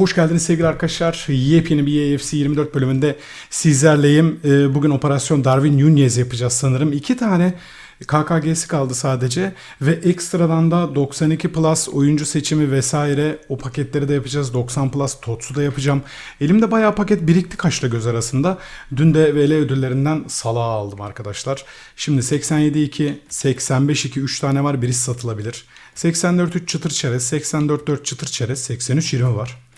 Hoş geldiniz sevgili arkadaşlar. Yepyeni bir AFC 24 bölümünde sizlerleyim. Ee, Bugün operasyon Darwin Nunez yapacağız sanırım. İki tane KKG'si kaldı sadece ve ekstradan da 92 plus oyuncu seçimi vesaire o paketleri de yapacağız. 90 plus TOTS'u da yapacağım. Elimde bayağı paket birikti kaşla göz arasında. Dün de VL ödüllerinden salağı aldım arkadaşlar. Şimdi 87-2, 85-2 3 tane var birisi satılabilir. 84-3 çıtır çerez, 84-4 çıtır çerez, 83-20 var.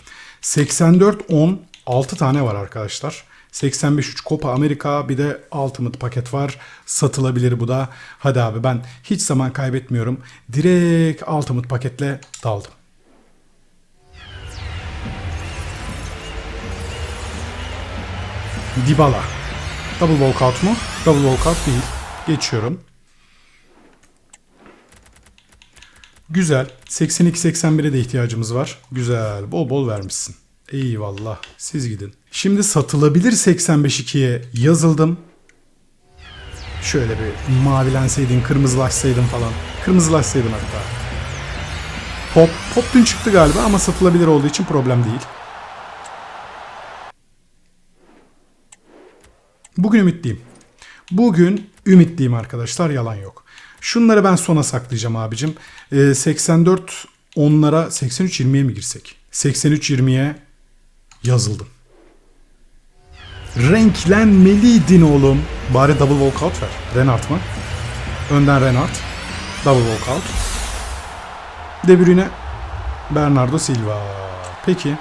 84-10 6 tane var arkadaşlar. 85-3 Copa Amerika bir de Ultimate paket var. Satılabilir bu da. Hadi abi ben hiç zaman kaybetmiyorum. Direkt Ultimate paketle daldım. Dybala. Double walkout mu? Double walkout değil. Geçiyorum. Güzel. 82-81'e de ihtiyacımız var. Güzel. Bol bol vermişsin. Eyvallah. Siz gidin. Şimdi satılabilir 85-2'ye yazıldım. Şöyle bir mavilenseydin, kırmızılaşsaydın falan. Kırmızılaşsaydın hatta. Pop. Pop dün çıktı galiba ama satılabilir olduğu için problem değil. Bugün ümitliyim. Bugün ümitliyim arkadaşlar yalan yok. Şunları ben sona saklayacağım abicim. Ee, 84 onlara 83 20'ye mi girsek? 83 20'ye yazıldım. Renklenmeliydin oğlum. Bari double walkout ver. Renard mı? Önden Renard. Double walkout. De Bruyne. Bernardo Silva. Peki.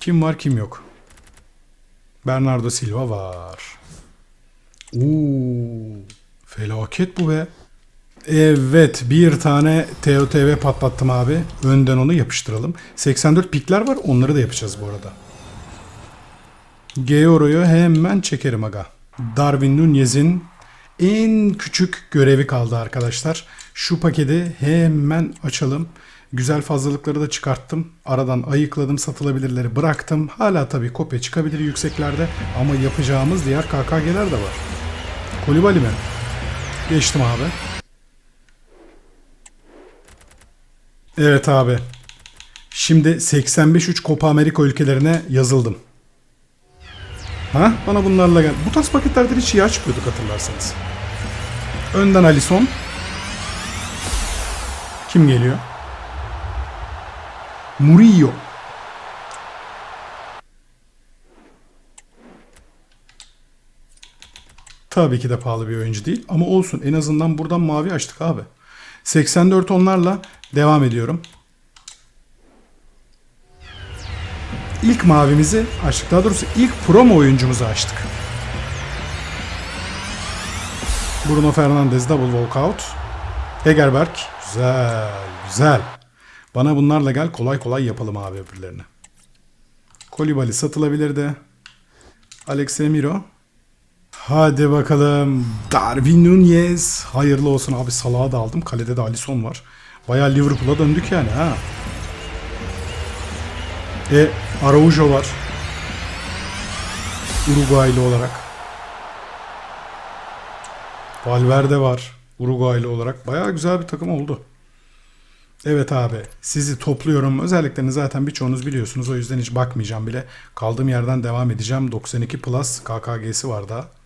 Kim var kim yok? Bernardo Silva var. Oo, felaket bu be. Evet bir tane TOTV patlattım abi. Önden onu yapıştıralım. 84 pikler var onları da yapacağız bu arada. Georo'yu hemen çekerim aga. Darwin Nunez'in en küçük görevi kaldı arkadaşlar. Şu paketi hemen açalım. Güzel fazlalıkları da çıkarttım. Aradan ayıkladım satılabilirleri bıraktım. Hala tabii kopya çıkabilir yükseklerde. Ama yapacağımız diğer KKG'ler de var. Kolibali mi? Geçtim abi. Evet abi. Şimdi 85-3 Copa Amerika ülkelerine yazıldım. Ha? Bana bunlarla gel. Bu tarz paketlerden hiç iyi açmıyorduk hatırlarsanız. Önden Alisson. Kim geliyor? Murillo. Tabii ki de pahalı bir oyuncu değil ama olsun en azından buradan mavi açtık abi. 84 onlarla devam ediyorum. İlk mavimizi açtık. Daha doğrusu ilk promo oyuncumuzu açtık. Bruno Fernandes double walkout. Hegerberg. Güzel, güzel. Bana bunlarla gel kolay kolay yapalım abi öbürlerini. Kolibali satılabilir de. Alex Emiro. Hadi bakalım. Darwin Nunez. Hayırlı olsun abi. Salah'ı da aldım. Kalede de Alisson var. Bayağı Liverpool'a döndük yani ha. E Araujo var. Uruguaylı olarak. Valverde var. Uruguaylı olarak. Bayağı güzel bir takım oldu. Evet abi sizi topluyorum. Özelliklerini zaten birçoğunuz biliyorsunuz. O yüzden hiç bakmayacağım bile. Kaldığım yerden devam edeceğim. 92 Plus KKG'si var daha.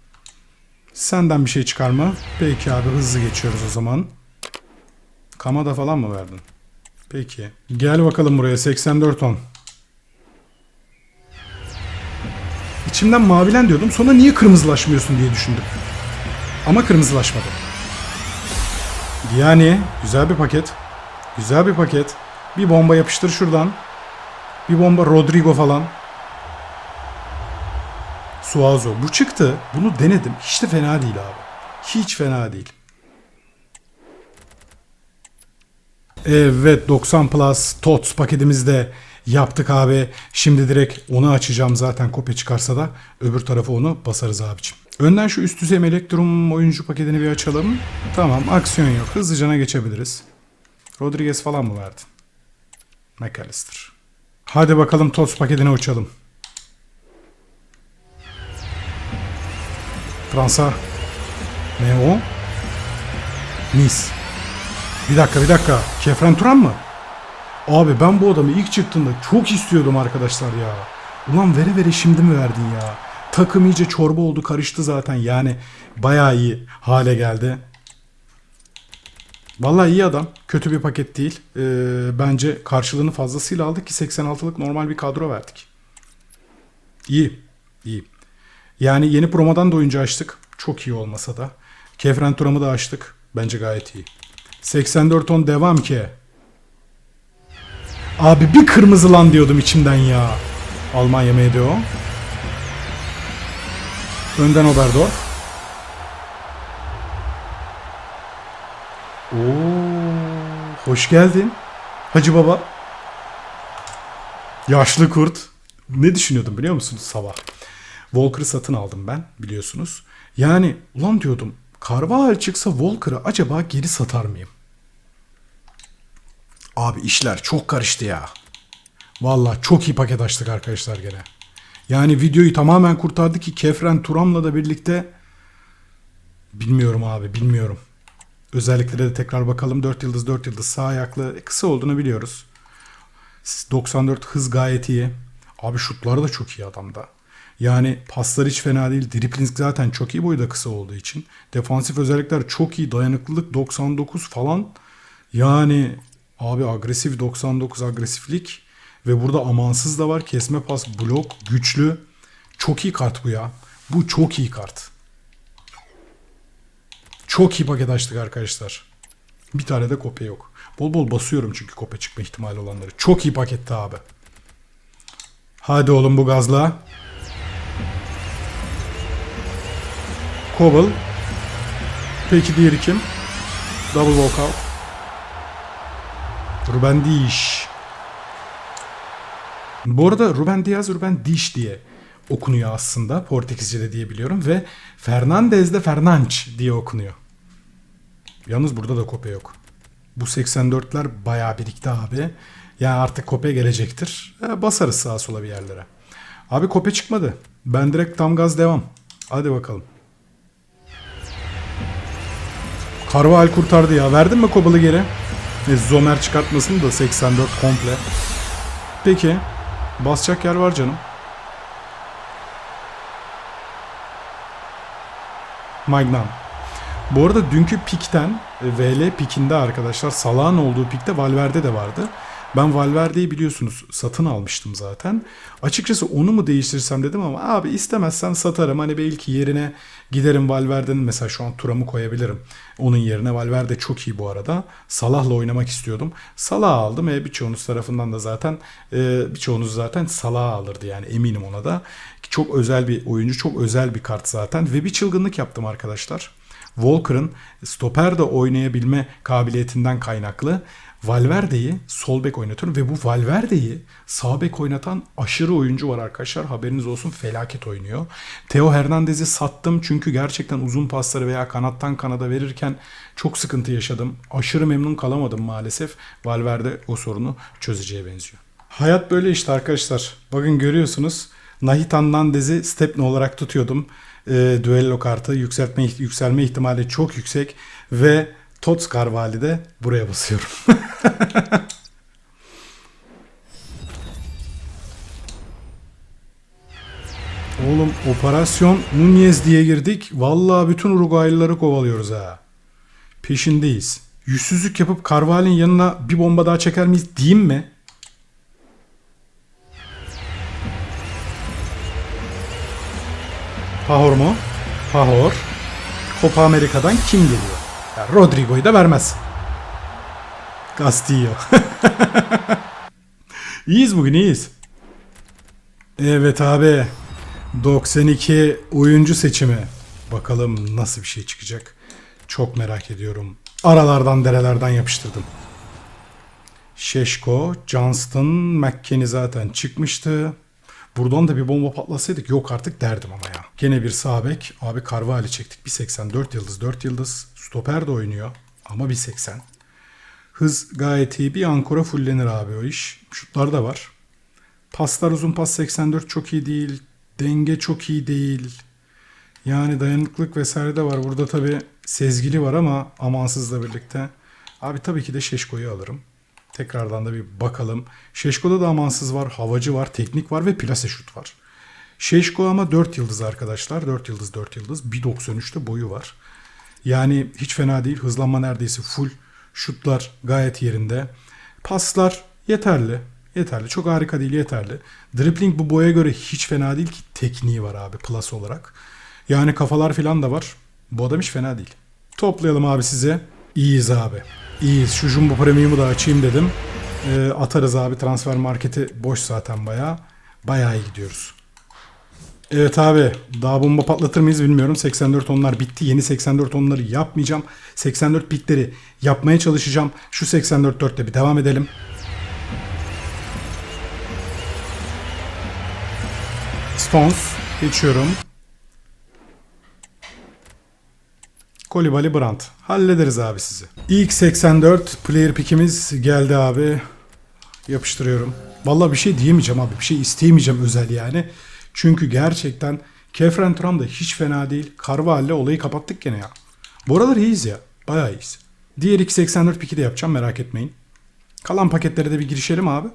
Senden bir şey çıkar mı? Peki abi hızlı geçiyoruz o zaman. Kamada falan mı verdin? Peki. Gel bakalım buraya 84 10. İçimden mavilen diyordum. Sonra niye kırmızılaşmıyorsun diye düşündüm. Ama kırmızılaşmadı. Yani güzel bir paket. Güzel bir paket. Bir bomba yapıştır şuradan. Bir bomba Rodrigo falan. Suazo. Bu çıktı. Bunu denedim. Hiç de fena değil abi. Hiç fena değil. Evet 90 Plus TOTS paketimizde yaptık abi. Şimdi direkt onu açacağım zaten kopya çıkarsa da öbür tarafa onu basarız abicim. Önden şu üst düzey Elektrum oyuncu paketini bir açalım. Tamam aksiyon yok. Hızlıcana geçebiliriz. Rodriguez falan mı verdin? McAllister. Hadi bakalım TOTS paketine uçalım. Fransa. Ne o? Nice. Bir dakika bir dakika. Kefren Turan mı? Abi ben bu adamı ilk çıktığında çok istiyordum arkadaşlar ya. Ulan vere vere şimdi mi verdin ya? Takım iyice çorba oldu karıştı zaten yani bayağı iyi hale geldi. Vallahi iyi adam. Kötü bir paket değil. Ee, bence karşılığını fazlasıyla aldık ki 86'lık normal bir kadro verdik. İyi. iyi. Yani yeni promodan da oyuncu açtık. Çok iyi olmasa da. Kefren Turam'ı da açtık. Bence gayet iyi. 84 on devam ki. Abi bir kırmızı lan diyordum içimden ya. Almanya MDO. Önden Oberdorf. Oo, hoş geldin. Hacı baba. Yaşlı kurt. Ne düşünüyordum biliyor musunuz sabah? Walker'ı satın aldım ben biliyorsunuz. Yani ulan diyordum Carvajal çıksa Walker'ı acaba geri satar mıyım? Abi işler çok karıştı ya. Valla çok iyi paket açtık arkadaşlar gene. Yani videoyu tamamen kurtardı ki Kefren Turam'la da birlikte bilmiyorum abi bilmiyorum. Özelliklere de tekrar bakalım. 4 yıldız 4 yıldız sağ ayaklı. E, Kısa olduğunu biliyoruz. 94 hız gayet iyi. Abi şutları da çok iyi adamda. Yani paslar hiç fena değil. Dribling zaten çok iyi boyu da kısa olduğu için. Defansif özellikler çok iyi. Dayanıklılık 99 falan. Yani abi agresif 99 agresiflik. Ve burada amansız da var. Kesme pas, blok, güçlü. Çok iyi kart bu ya. Bu çok iyi kart. Çok iyi paket açtık arkadaşlar. Bir tane de kopya yok. Bol bol basıyorum çünkü kopya çıkma ihtimali olanları. Çok iyi paketti abi. Hadi oğlum bu gazla. Koval. Peki diğeri kim? Double walkout. Ruben Diş. Bu arada Ruben Diaz, Ruben Diş diye okunuyor aslında. Portekizce'de diye biliyorum. Ve Fernandez de Fernandes diye okunuyor. Yalnız burada da kopya yok. Bu 84'ler bayağı birikti abi. Yani artık kopya gelecektir. Basarız sağa sola bir yerlere. Abi kopya çıkmadı. Ben direkt tam gaz devam. Hadi bakalım. Carvajal kurtardı ya. Verdin mi Kobal'ı geri? E, Zomer çıkartmasın da 84 komple. Peki. Basacak yer var canım. Magnan. Bu arada dünkü pikten e, VL pikinde arkadaşlar Salah'ın olduğu pikte Valverde de vardı. Ben Valverde'yi biliyorsunuz satın almıştım zaten. Açıkçası onu mu değiştirsem dedim ama abi istemezsen satarım. Hani belki yerine giderim Valverde'nin mesela şu an Turam'ı koyabilirim. Onun yerine Valverde çok iyi bu arada. Salah'la oynamak istiyordum. Salah aldım. E, birçoğunuz tarafından da zaten e, birçoğunuz zaten Salah alırdı yani eminim ona da. Çok özel bir oyuncu, çok özel bir kart zaten ve bir çılgınlık yaptım arkadaşlar. Walker'ın stoper de oynayabilme kabiliyetinden kaynaklı Valverde'yi sol bek oynatıyorum ve bu Valverde'yi sağ bek oynatan aşırı oyuncu var arkadaşlar. Haberiniz olsun felaket oynuyor. Theo Hernandez'i sattım çünkü gerçekten uzun pasları veya kanattan kanada verirken çok sıkıntı yaşadım. Aşırı memnun kalamadım maalesef. Valverde o sorunu çözeceğe benziyor. Hayat böyle işte arkadaşlar. Bakın görüyorsunuz. Nahit Hernandez'i Stepne olarak tutuyordum. E, düello kartı yükseltme yükselme ihtimali çok yüksek ve Tots Carvalho'yu de buraya basıyorum. Oğlum operasyon Nunez diye girdik. Vallahi bütün Uruguaylıları kovalıyoruz ha. Peşindeyiz. Yüzsüzlük yapıp Carvalho'nun yanına bir bomba daha çeker miyiz diyeyim mi? Pahor mu? Pahor. Copa Amerika'dan kim geliyor? Ya Rodrigo'yu da vermez. Castillo. iyiyiz bugün iyiyiz. Evet abi. 92 oyuncu seçimi. Bakalım nasıl bir şey çıkacak. Çok merak ediyorum. Aralardan derelerden yapıştırdım. Şeşko, Johnston, McKennie zaten çıkmıştı. Buradan da bir bomba patlasaydık yok artık derdim ama ya. Gene bir sağ bek. Abi Carvalho çektik. 1.84 yıldız 4 yıldız. Stoper de oynuyor. Ama 1.80. Hız gayet iyi. Bir ankora fullenir abi o iş. Şutlar da var. Paslar uzun pas 84 çok iyi değil. Denge çok iyi değil. Yani dayanıklılık vesaire de var. Burada tabi sezgili var ama amansızla birlikte. Abi tabii ki de Şeşko'yu alırım. Tekrardan da bir bakalım. Şeşko'da da amansız var, havacı var, teknik var ve plase şut var. Şeşko ama 4 yıldız arkadaşlar. 4 yıldız 4 yıldız. 1.93'te boyu var. Yani hiç fena değil. Hızlanma neredeyse full. Şutlar gayet yerinde. Paslar yeterli. Yeterli. Çok harika değil yeterli. Dribbling bu boya göre hiç fena değil ki tekniği var abi plus olarak. Yani kafalar falan da var. Bu adam hiç fena değil. Toplayalım abi size. İyiyiz abi. İyiyiz. Şu Jumbo Premium'u da açayım dedim. Ee, atarız abi. Transfer marketi boş zaten bayağı. Bayağı iyi gidiyoruz. Evet abi daha bomba patlatır mıyız bilmiyorum. 84 onlar bitti. Yeni 84 onları yapmayacağım. 84 pitleri yapmaya çalışacağım. Şu 84 4'te bir devam edelim. Stones geçiyorum. Kolibali Brandt. Hallederiz abi sizi. İlk 84 player pick'imiz geldi abi. Yapıştırıyorum. Vallahi bir şey diyemeyeceğim abi. Bir şey isteyemeyeceğim özel yani. Çünkü gerçekten Kefren Turam da hiç fena değil. Carvalho olayı kapattık gene ya. Bu aralar iyiyiz ya. Bayağı iyiyiz. Diğer 284 piki de yapacağım merak etmeyin. Kalan paketlere de bir girişelim abi.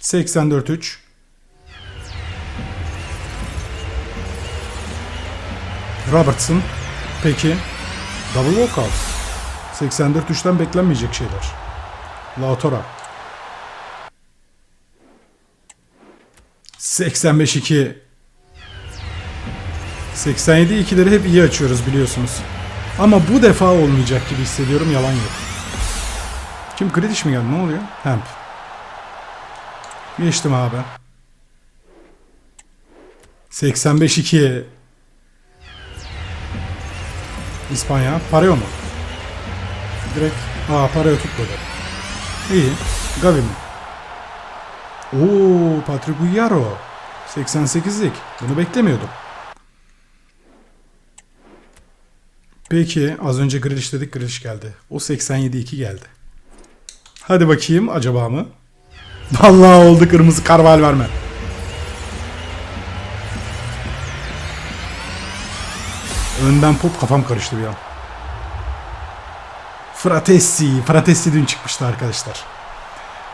84 3. Robertson. Peki. Double walkout. 84 3'ten beklenmeyecek şeyler. Lautaro. 85 2 87 2'leri hep iyi açıyoruz biliyorsunuz. Ama bu defa olmayacak gibi hissediyorum yalan yok. Kim Krediş mi geldi ne oluyor? Hemp. Geçtim abi. 85 2 İspanya. Pareo mu? Direkt. Aa Pareo tutmadı. İyi. Gavi mi? Oo Patrick Uyaro. 88'lik. Bunu beklemiyordum. Peki az önce Grealish dedik Grealish geldi. O 87-2 geldi. Hadi bakayım acaba mı? Vallahi oldu kırmızı karval verme. Önden pop kafam karıştı bir an. Fratessi. Fratessi dün çıkmıştı arkadaşlar.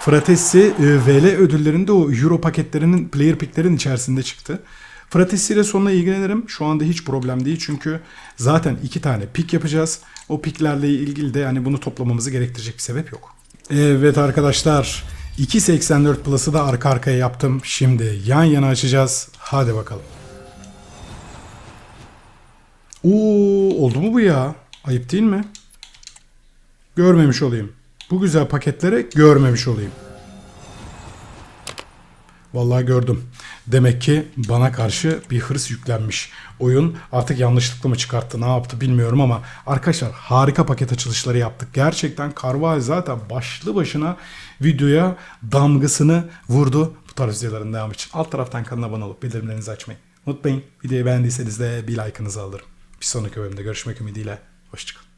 Fratessi e, VL ödüllerinde o Euro paketlerinin player picklerin içerisinde çıktı. Fratessi ile sonuna ilgilenirim. Şu anda hiç problem değil çünkü zaten iki tane pick yapacağız. O picklerle ilgili de yani bunu toplamamızı gerektirecek bir sebep yok. Evet arkadaşlar 2.84 Plus'ı da arka arkaya yaptım. Şimdi yan yana açacağız. Hadi bakalım. Oo, oldu mu bu ya? Ayıp değil mi? Görmemiş olayım. Bu güzel paketlere görmemiş olayım. Vallahi gördüm. Demek ki bana karşı bir hırs yüklenmiş. Oyun artık yanlışlıkla mı çıkarttı ne yaptı bilmiyorum ama arkadaşlar harika paket açılışları yaptık. Gerçekten Carvalho zaten başlı başına videoya damgasını vurdu. Bu tarz videoların devamı için alt taraftan kanala abone olup bildirimlerinizi açmayı unutmayın. Videoyu beğendiyseniz de bir like'ınızı alırım. Bir sonraki bölümde görüşmek ümidiyle. Hoşçakalın.